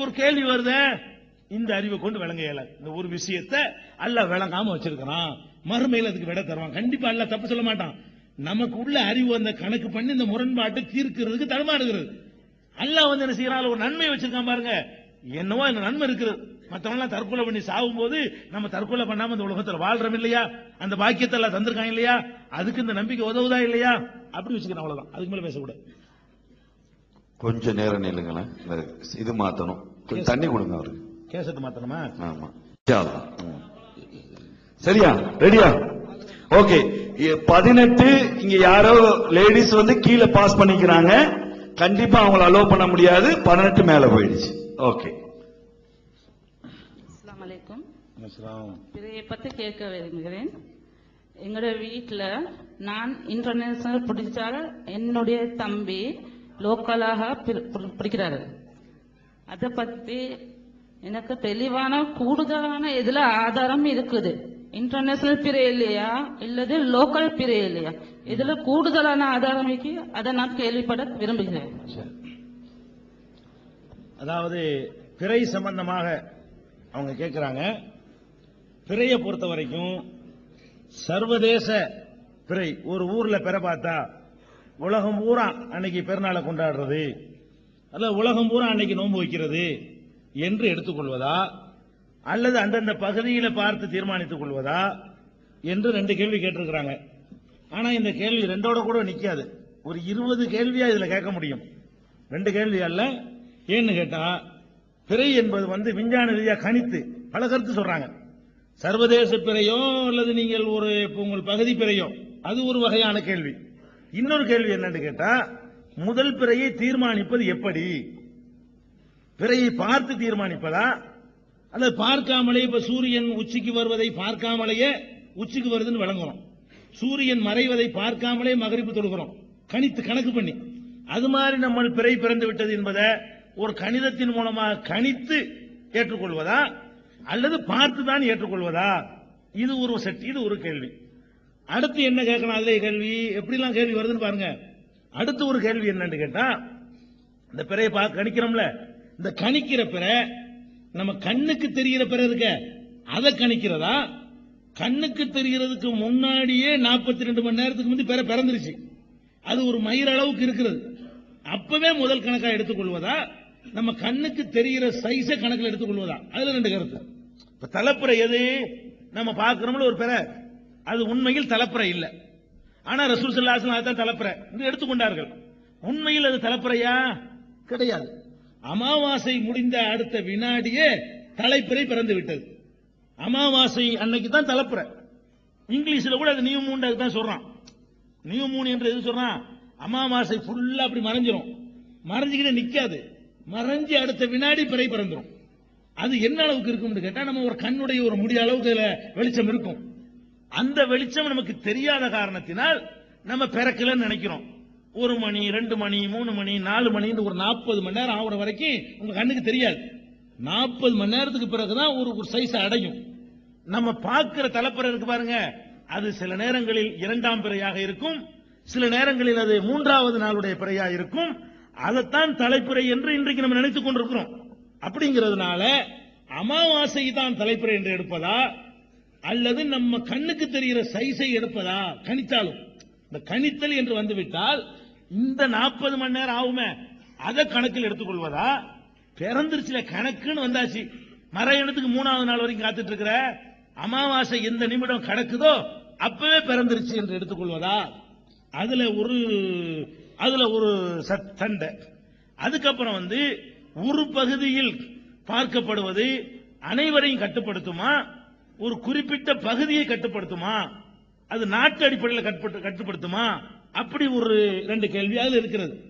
ஒரு கேள்வி வருது. இந்த அறிவை கொண்டு விளங்க இயலாது இந்த ஒரு விஷயத்தை அல்ல விளங்காம வச்சிருக்கிறான். மறுமையில் அதுக்கு விட தருவான். கண்டிப்பா அல்ல தப்பு சொல்ல மாட்டான். நமக்கு உள்ள அறிவு அந்த கணக்கு பண்ணி இந்த முரண்பாட்டை தீர்க்கிறதுக்கு தடுமாறுகிறது அல்ல வந்து என்ன செய்யறான்? ஒரு நன்மை வச்சிருக்கான் பாருங்க. என்னவோ இந்த நன்மை இருக்குது. மற்றவங்களாம் தற்கொலை பண்ணி சாகும் போது நம்ம தற்கொலை பண்ணாம இந்த உலகத்துல வாழ்றோம் இல்லையா? அந்த பாக்கியத்தை எல்லாம் தந்திருக்காங்க இல்லையா? அதுக்கு இந்த நம்பிக்கை உதவுதா இல்லையா? அப்படி வச்சுக்கிறேன் அவ்வளவுதான். அதுக்கு மேல பேசக்கூடாது. கொஞ்சம் நேரம் நில்லுங்களேன். இது மாத்தணும். கொஞ்சம் தண்ணி கொடுங்க அவருக்கு. கேசட்டு மாத்தணுமா? ஆமா. இன்ஷா அல்லாஹ். ம். சரியா? ரெடியா? ஓகே. பதினெட்டு இங்க யாரோ லேடிஸ் வந்து கீழே பாஸ் பண்ணிக்கிறாங்க. கண்டிப்பா அவங்கள அலோவ் பண்ண முடியாது. பதினெட்டு மேல போயிடுச்சு. ஓகே. அஸ்ஸலாமு அலைக்கும். அஸ்ஸலாம். இதையை பற்றி கேட்க விரும்புகிறேன். எங்களோட வீட்டில் நான் இன்டர்நேஷனல் பிடிச்சால் என்னுடைய தம்பி லோக்கலாக பி- பி- பிடிக்கிறாரு அதை பற்றி எனக்கு தெளிவான கூடுதலான இதில் ஆதாரம் இருக்குது. இன்டர்நேஷனல் பிறை இல்லையா? இல்லது லோக்கல் பிரே இல்லையா? இதுல கூடுதலான ஆதாரம் இருக்கு. அதை நான் கேள்விப்பட விரும்புகிறேன். அதாவது பிறை சம்பந்தமாக அவங்க கேட்கிறாங்க பிறையை பொறுத்த வரைக்கும் சர்வதேச பிறை. ஒரு ஊர்ல பிற பார்த்தா உலகம் பூரா அன்னைக்கு பெருநாளை கொண்டாடுறது. அல்ல உலகம் பூரா அன்னைக்கு நோன்பு வைக்கிறது என்று எடுத்துக்கொள்வதா? அல்லது அந்தந்த பகுதியில பார்த்து தீர்மானித்துக் கொள்வதா? என்று ரெண்டு கேள்வி கேட்டிருக்கிறாங்க. ஆனா இந்த கேள்வி ரெண்டோட கூட நிக்காது. ஒரு இருபது கேள்வியா இதுல கேட்க முடியும். ரெண்டு கேள்வி அல்ல. ஏன்னு கேட்டா பிறை என்பது வந்து விஞ்ஞான ரீதியா கணித்து பல கருத்து சொல்றாங்க. சர்வதேச பிறையோ அல்லது நீங்கள் ஒரு உங்கள் பகுதி பிறையோ? அது ஒரு வகையான கேள்வி. இன்னொரு கேள்வி என்னன்னு கேட்டா முதல் பிறையை தீர்மானிப்பது எப்படி? பிறையை பார்த்து தீர்மானிப்பதா? அல்லது பார்க்காமலே இப்ப சூரியன் உச்சிக்கு வருவதை பார்க்காமலேயே உச்சிக்கு வருதுன்னு வழங்குறோம் சூரியன் மறைவதை பார்க்காமலே மகரிப்பு தொடுகிறோம் கணித்து கணக்கு பண்ணி. அது மாதிரி நம்ம பிறை பிறந்து விட்டது என்பதை ஒரு கணிதத்தின் மூலமாக கணித்து ஏற்றுக்கொள்வதா? அல்லது பார்த்து தான் ஏற்றுக்கொள்வதா? இது ஒரு செட் இது ஒரு கேள்வி. அடுத்து என்ன கேட்கணும்? அதே கேள்வி. எப்படிலாம் கேள்வி வருதுன்னு பாருங்க. அடுத்து ஒரு கேள்வி என்னன்னு கேட்டா இந்த பிறையை பார்க்க கணிக்கிறோம்ல. இந்த கணிக்கிற பிறை நம்ம கண்ணுக்கு தெரிகிற பிறை இருக்க அதை கணிக்கிறதா? கண்ணுக்கு தெரிகிறதுக்கு முன்னாடியே 42 ரெண்டு மணி நேரத்துக்கு முந்தி பிற பிறந்துருச்சு. அது ஒரு மயிர் அளவுக்கு இருக்கிறது. அப்பவே முதல் கணக்கா எடுத்துக்கொள்வதா? நம்ம கண்ணுக்கு தெரிகிற சைஸை கணக்கில் எடுத்துக்கொள்வதா? அதுல ரெண்டு கருத்து. இப்ப தலைப்புற எது? நம்ம பார்க்கிறோம்ல ஒரு பிறை. அது உண்மையில் தலைப்புற இல்லை. ஆனா ரசூல் சல்லாசன் அதான் தலைப்புற என்று எடுத்துக்கொண்டார்கள். உண்மையில் அது தலைப்புறையா கிடையாது. அமாவாசை முடிந்த அடுத்த வினாடியே தலைப்பிறை பிறந்து விட்டது. அமாவாசை அன்னைக்கு தான் தலைப்புற இங்கிலீஷில் கூட அது நியூ மூன் தான் சொல்றான். நியூ மூன் என்று எது சொல்றான்? அமாவாசை ஃபுல்லா அப்படி மறைஞ்சிரும். மறைஞ்சுக்கிட்டே நிக்காது. மறைஞ்சு அடுத்த வினாடி பிறை பிறந்துடும் அது என்ன அளவுக்கு இருக்கும்னு கேட்டா நம்ம ஒரு கண்ணுடைய ஒரு முடிய அளவுக்கு வெளிச்சம் இருக்கும். அந்த வெளிச்சம் நமக்கு தெரியாத காரணத்தினால் நம்ம பிறக்கலன்னு நினைக்கிறோம். ஒரு மணி ரெண்டு மணி மூணு மணி நாலு மணின்னு ஒரு நாற்பது மணி நேரம் ஆகுற வரைக்கும் உங்க கண்ணுக்கு தெரியாது. நாற்பது மணி நேரத்துக்கு பிறகுதான் ஒரு ஒரு சைஸ் அடையும். நம்ம பார்க்கிற தலைப்புற இருக்கு பாருங்க. அது சில நேரங்களில் இரண்டாம் பிறையாக இருக்கும். சில நேரங்களில் அது மூன்றாவது நாளுடைய பிறையா இருக்கும். அதைத்தான் தலைப்புறை என்று இன்றைக்கு நம்ம நினைத்துக் கொண்டிருக்கிறோம். அப்படிங்கிறதுனால அமாவாசை தான் தலைப்புறை என்று எடுப்பதா? அல்லது நம்ம கண்ணுக்கு தெரிகிற சைஸை எடுப்பதா? கணித்தாலும். இந்த கணித்தல் என்று வந்துவிட்டால் இந்த நாற்பது மணி நேரம் ஆகுமே. அதை கணக்கில் எடுத்துக்கொள்வதா? பிறந்துருச்சுல கணக்குன்னு வந்தாச்சு. மறையணத்துக்கு மூணாவது நாள் வரைக்கும் காத்துட்டு இருக்கிற அமாவாசை எந்த நிமிடம் கிடக்குதோ அப்பவே பிறந்துருச்சு என்று எடுத்துக்கொள்வதா? அதுல ஒரு அதுல ஒரு சண்டை அதுக்கப்புறம் வந்து ஒரு பகுதியில் பார்க்கப்படுவது அனைவரையும் கட்டுப்படுத்துமா? ஒரு குறிப்பிட்ட பகுதியை கட்டுப்படுத்துமா? அது நாட்டு அடிப்படையில் கட்டுப்பட்டு- கட்டுப்படுத்துமா? அப்படி ஒரு ரெண்டு கேள்வி இருக்கிறது.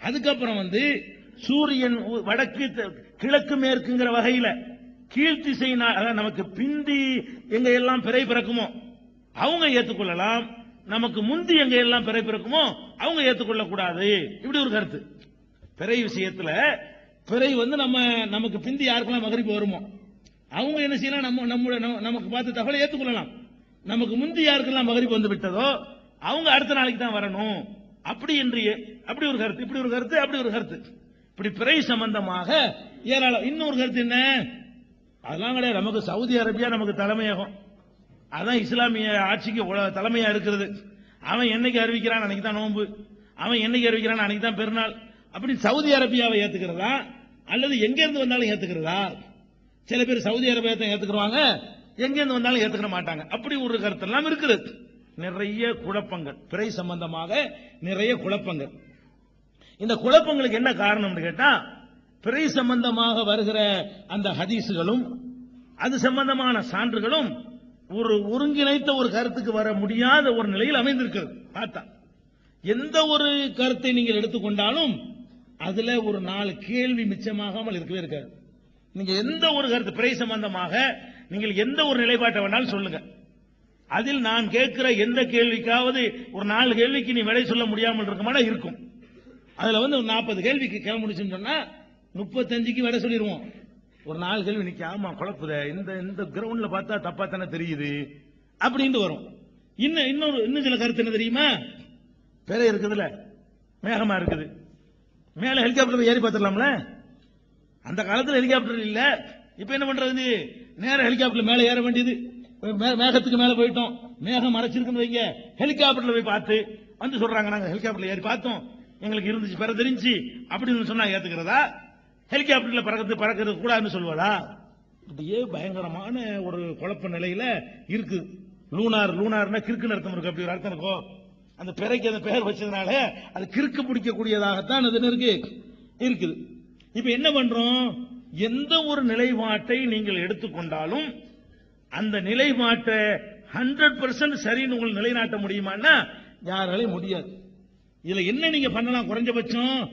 அதுக்கப்புறம் வந்து சூரியன் வடக்கு கிழக்கு மேற்குங்கிற வகையில கீழ்த்திசை நமக்கு பிந்தி எங்க எல்லாம் பிறை பிறக்குமோ அவங்க ஏத்துக்கொள்ளலாம். நமக்கு முந்தி எங்க எல்லாம் பிறை பிறக்குமோ அவங்க ஏத்துக்கொள்ள கூடாது இப்படி ஒரு கருத்து. பிறை விஷயத்துல பிறை வந்து நம்ம நமக்கு பிந்தி யாருக்கெல்லாம் மகரிப்பு வருமோ? அவங்க என்ன செய்யலாம்? நம்ம நம்முடைய நமக்கு பார்த்து தகவலை ஏற்றுக்கொள்ளலாம். நமக்கு முந்தி யாருக்கெல்லாம் மகரிப்பு வந்து விட்டதோ அவங்க அடுத்த நாளைக்கு தான் வரணும். அப்படி என்று அப்படி ஒரு கருத்து இப்படி ஒரு கருத்து அப்படி ஒரு கருத்து. இப்படி பிறை சம்பந்தமாக ஏராளம் இன்னொரு கருத்து என்ன? அதெல்லாம் கிடையாது. நமக்கு சவுதி அரேபியா நமக்கு தலைமையகம். அதான் இஸ்லாமிய ஆட்சிக்கு தலைமையா இருக்கிறது. அவன் என்னைக்கு அறிவிக்கிறான்? அன்னைக்கு தான் நோன்பு. அவன் என்னைக்கு அறிவிக்கிறான்? அன்னைக்கு தான் பெருநாள். அப்படி சவுதி அரேபியாவை ஏத்துக்கிறதா? அல்லது எங்க இருந்து வந்தாலும் ஏத்துக்கிறதா? சில பேர் சவுதி அரேபியத்தை ஏத்துக்கிறாங்க எங்கேருந்து வந்தாலும் ஏத்துக்கிற மாட்டாங்க. அப்படி ஒரு கருத்தெல்லாம் இருக்குது. நிறைய குழப்பங்கள். பிறை சம்பந்தமாக நிறைய குழப்பங்கள். இந்த குழப்பங்களுக்கு என்ன காரணம்னு கேட்டா பிறை சம்பந்தமாக வருகிற அந்த ஹதீஸுகளும் அது சம்பந்தமான சான்றுகளும் ஒரு ஒருங்கிணைத்த ஒரு கருத்துக்கு வர முடியாத ஒரு நிலையில் அமைந்திருக்கிறது. பார்த்தா எந்த ஒரு கருத்தை நீங்கள் எடுத்துக்கொண்டாலும் அதுல ஒரு நாலு கேள்வி மிச்சமாகாமல் இருக்கவே இருக்காது. நீங்க எந்த ஒரு கருத்து பிறை சம்பந்தமாக நீங்கள் எந்த ஒரு நிலைப்பாட்டை வேணாலும் சொல்லுங்க. அதில் நான் கேட்கிற எந்த கேள்விக்காவது ஒரு நாலு கேள்விக்கு நீ விடை சொல்ல முடியாமல் இருக்குமானா இருக்கும். அதுல வந்து ஒரு நாற்பது கேள்விக்கு கிளம்ப முடிச்சுன்னு சொன்னா முப்பத்தஞ்சுக்கு விடை சொல்லிடுவோம் ஒரு நாலு கேள்வி நிக்க ஆமா குழப்புத இந்த இந்த கிரவுண்ட்ல பார்த்தா தப்பா தானே தெரியுது அப்படின்ட்டு வரும். இன்னும் இன்னொரு இன்னும் சில கருத்து என்ன தெரியுமா? பிறை இருக்குதுல்ல மேகமா இருக்குது. மேல ஹெலிகாப்டர் ஏறி பார்த்துடலாம்ல? அந்த காலத்தில் ஹெலிகாப்டர் இல்ல. இப்ப என்ன பண்றது நேரம் ஹெலிகாப்டர் மேல ஏற வேண்டியது. மே- மேகத்துக்கு மேல போயிட்டோம். மேகம் மறைச்சிருக்குன்னு வைங்க. ஹெலிகாப்டர்ல போய் பார்த்து வந்து சொல்றாங்க நாங்க ஹெலிகாப்டர்ல ஏறி பார்த்தோம். எங்களுக்கு இருந்துச்சு பிற தெரிஞ்சு. அப்படின்னு சொன்னா ஏத்துக்கிறதா? ஹெலிகாப்டர்ல பறக்கிறது பறக்கிறது கூடாதுன்னு சொல்லுவாளா? இப்படியே பயங்கரமான ஒரு குழப்ப நிலையில இருக்கு. லூனார் லூனார்னா கிறுக்குன்னு அர்த்தம் இருக்கு. அப்படி ஒரு அர்த்தம் இருக்கும் அந்த பிறைக்கு அந்த பெயர் வச்சதுனால அது கிறுக்கு பிடிக்கக்கூடியதாகத்தான் அது என்ன இருக்கு. இருக்குது. இப்ப என்ன பண்றோம்? எந்த ஒரு நிலைப்பாட்டை நீங்கள் எடுத்துக்கொண்டாலும் அந்த நிலைப்பாட்டை ஹண்ட்ரட் பர்சன்ட் சரின்னு உங்களுக்கு நிலைநாட்ட முடியுமான்னா யாராலையும் முடியாது. இதுல என்ன நீங்க பண்ணலாம் குறைஞ்சபட்சம்?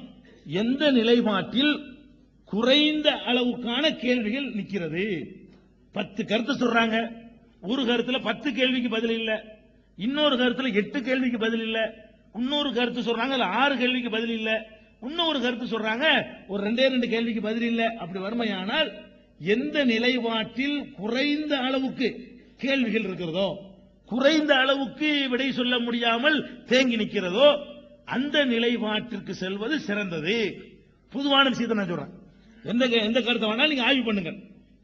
எந்த நிலைப்பாட்டில் குறைந்த அளவுக்கான கேள்விகள் நிக்கிறது? பத்து கருத்து சொல்றாங்க. ஒரு கருத்துல பத்து கேள்விக்கு பதில் இல்ல. இன்னொரு கருத்துல எட்டு கேள்விக்கு பதில் இல்ல. இன்னொரு கருத்து சொல்றாங்க ஆறு கேள்விக்கு பதில் இல்லை. இன்னொரு கருத்து சொல்றாங்க ஒரு ரெண்டே ரெண்டு கேள்விக்கு பதில் இல்லை அப்படி வறுமையானால் எந்த நிலைப்பாட்டில் குறைந்த அளவுக்கு கேள்விகள் இருக்கிறதோ குறைந்த அளவுக்கு விடை சொல்ல முடியாமல் தேங்கி நிற்கிறதோ அந்த நிலைப்பாட்டிற்கு செல்வது சிறந்தது. பொதுவான விஷயத்தை நான் சொல்றேன். எந்த கே- எந்த கருத்தை வேணாலும் நீங்க ஆய்வு பண்ணுங்க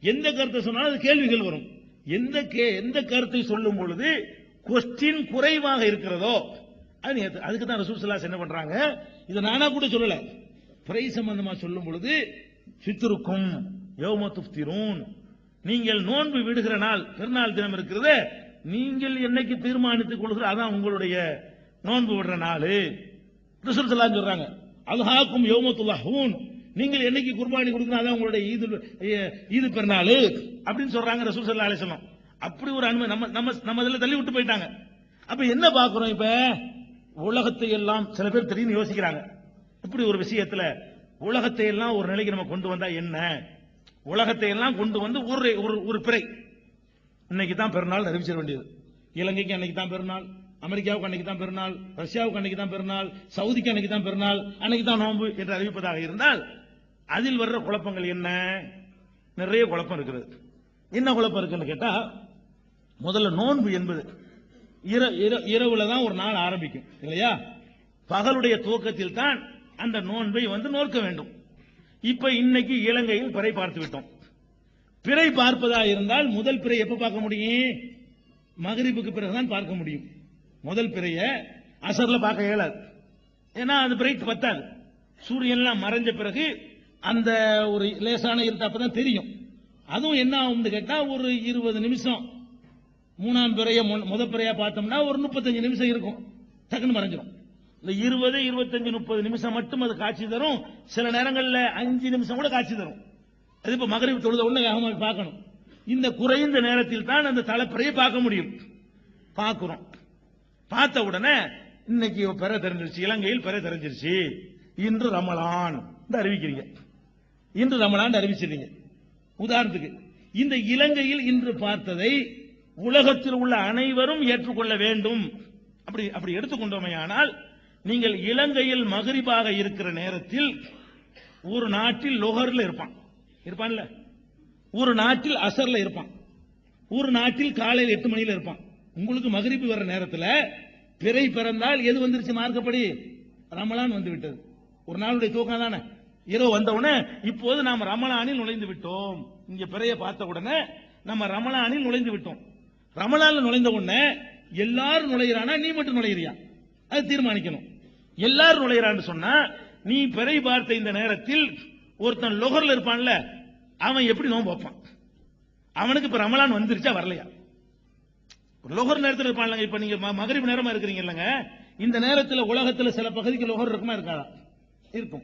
எந்த கருத்தை சொன்னாலும் அது கேள்விகள் வரும். எந்த கே- எந்த கருத்தை சொல்லும் பொழுது கொஸ்டின் குறைவாக இருக்கிறதோ அதுக்கு தான் ரசூல் சல்லாஸ் என்ன பண்றாங்க? இதை நானா கூட சொல்லல. பிறை சம்பந்தமா சொல்லும் பொழுது ஃபித்ருக்கும் யௌம துஃப்திரூன். நீங்கள் நோன்பு விடுகிற நாள் பெருநாள் தினம் இருக்கிறது நீங்கள் என்னைக்கு தீர்மானித்துக் கொள்கிற அதான் உங்களுடைய நோன்பு விடுற நாள். ரசூல் ஸல்லல்லாஹு சொல்றாங்க அல்ஹாக்கும் யோமத்துல்லாஹூன். நீங்கள் என்னைக்கு குர்பானி கொடுக்கணும் அதான் உங்களுடைய ஈது ஈது பெருநாள். அப்படின்னு சொல்றாங்க ரசூல் சல்லா அலைஹி அப்படி ஒரு அனுமதி நம்ம நம்ம நம்ம இதில் தள்ளி விட்டு போயிட்டாங்க. அப்ப என்ன பாக்குறோம் இப்போ? உலகத்தை எல்லாம் சில பேர் திடீர்னு யோசிக்கிறாங்க. இப்படி ஒரு விஷயத்துல உலகத்தை எல்லாம் ஒரு நிலைக்கு நம்ம கொண்டு வந்தா என்ன? உலகத்தை எல்லாம் கொண்டு வந்து ஒரு ஒரு ஒரு பிறை. இன்னைக்கு தான் பெருநாள் அறிவிச்சிட வேண்டியது. இலங்கைக்கு அன்னைக்கு தான் பெருநாள் அமெரிக்காவுக்கு அன்னைக்கு தான் பெருநாள் ரஷ்யாவுக்கு அன்னைக்கு தான் பெருநாள் சவுதிக்கு அன்னைக்கு தான் பெருநாள் அன்னைக்கு தான் நோன்பு என்று அறிவிப்பதாக இருந்தால் அதில் வர்ற குழப்பங்கள் என்ன? நிறைய குழப்பம் இருக்கிறது என்ன குழப்பம் இருக்குன்னு கேட்டா முதல்ல நோன்பு என்பது. இரவுல தான் ஒரு நாள் ஆரம்பிக்கும் இல்லையா? பகலுடைய துவக்கத்தில் தான் அந்த நோன்பை வந்து நோக்க வேண்டும். இப்ப இன்னைக்கு இலங்கையில் பிறை பார்த்து விட்டோம். பிறை பார்ப்பதா இருந்தால் முதல் பிறை எப்ப பார்க்க முடியும்? மகரிப்புக்கு பிறகுதான் பார்க்க முடியும். முதல் பிறைய அசர்ல பார்க்க இயலாது. ஏன்னா அது பிரைட் பத்தாது. சூரியன்லாம் மறைஞ்ச பிறகு அந்த ஒரு லேசான இருட்டு அப்பதான் தெரியும். அதுவும் என்ன ஆகும்னு கேட்டா ஒரு இருபது நிமிஷம் மூணாம் பிறைய முத பிறையா பார்த்தோம்னா ஒரு முப்பத்தஞ்சு நிமிஷம் இருக்கும். டக்குன்னு மறைஞ்சிடும் இந்த இருபது இருபத்தஞ்சு முப்பது நிமிஷம் மட்டும் அது காட்சி தரும். சில நேரங்களில் அஞ்சு நிமிஷம் கூட காட்சி தரும். அது இப்போ மகரிவு தொழுத உடனே வேகமாக பார்க்கணும். இந்த குறைந்த நேரத்தில் தான் அந்த தலைப்பிறையை பார்க்க முடியும். பார்க்கிறோம். பார்த்த உடனே இன்னைக்கு பெற தெரிஞ்சிருச்சு இலங்கையில் பெற தெரிஞ்சிருச்சு. இன்று ரமலான் அறிவிக்கிறீங்க. இன்று ரமலான் அறிவிச்சிருங்க உதாரணத்துக்கு இந்த இலங்கையில் இன்று பார்த்ததை உலகத்தில் உள்ள அனைவரும் ஏற்றுக்கொள்ள வேண்டும். அப்படி அப்படி எடுத்துக்கொண்டோமையானால் நீங்கள் இலங்கையில் மகரிபாக இருக்கிற நேரத்தில் ஒரு நாட்டில் லொஹர்ல இருப்பான். இருப்பான்ல? ஒரு நாட்டில் அசர்ல இருப்பான். ஒரு நாட்டில் காலையில் எட்டு மணியில இருப்பான். உங்களுக்கு மகரிப்பு வர்ற நேரத்தில் பிறை பிறந்தால் எது வந்துருச்சு மார்க்கப்படி? ரமலான் வந்து விட்டது. ஒரு நாளுடைய தூக்கம் தானே இரவு வந்தவுடனே இப்போது நாம் ரமலானில் நுழைந்து விட்டோம். இங்க பிறைய பார்த்த உடனே நம்ம ரமலானில் நுழைந்து விட்டோம். ரமலான்ல நுழைந்த உடனே எல்லாரும் நுழையிறானா நீ மட்டும் நுழையிறியா? அது தீர்மானிக்கணும். எல்லாரும் நுழையிறான்னு சொன்னா நீ பிறை பார்த்த இந்த நேரத்தில் ஒருத்தன் லொகர்ல இருப்பான்ல அவன் எப்படி நோன்பு வைப்பான்? அவனுக்கு இப்ப ரமலான் வந்துருச்சா வரலையா? லொகர் நேரத்தில் இருப்பான்லங்க இப்ப நீங்க ம- நேரமா இருக்கிறீங்க இல்லங்க இந்த நேரத்தில் உலகத்துல சில பகுதிக்கு லொகர் இருக்குமா இருக்காதா? இருக்கும்.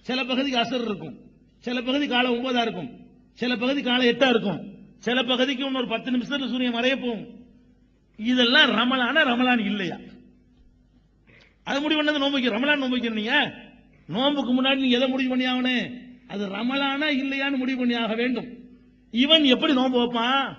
சில பகுதிக்கு அசர் இருக்கும். சில பகுதி காலை ஒன்பதா இருக்கும். சில பகுதி காலை எட்டா இருக்கும். சில பகுதிக்கு இன்னொரு பத்து நிமிஷத்துல சூரியன் மறைய போகும். இதெல்லாம் ரமலான ரமலான் இல்லையா? அது முடிவு பண்ணது நோம்புக்கு ரமலான் நோம்புக்கு நீங்க? நோம்புக்கு முன்னாடி நீங்க எதை முடிவு பண்ணி ஆகணும் அது ரமலானா இல்லையான்னு முடிவு பண்ணி ஆக வேண்டும். இவன் எப்படி நோன்பு வைப்பான்?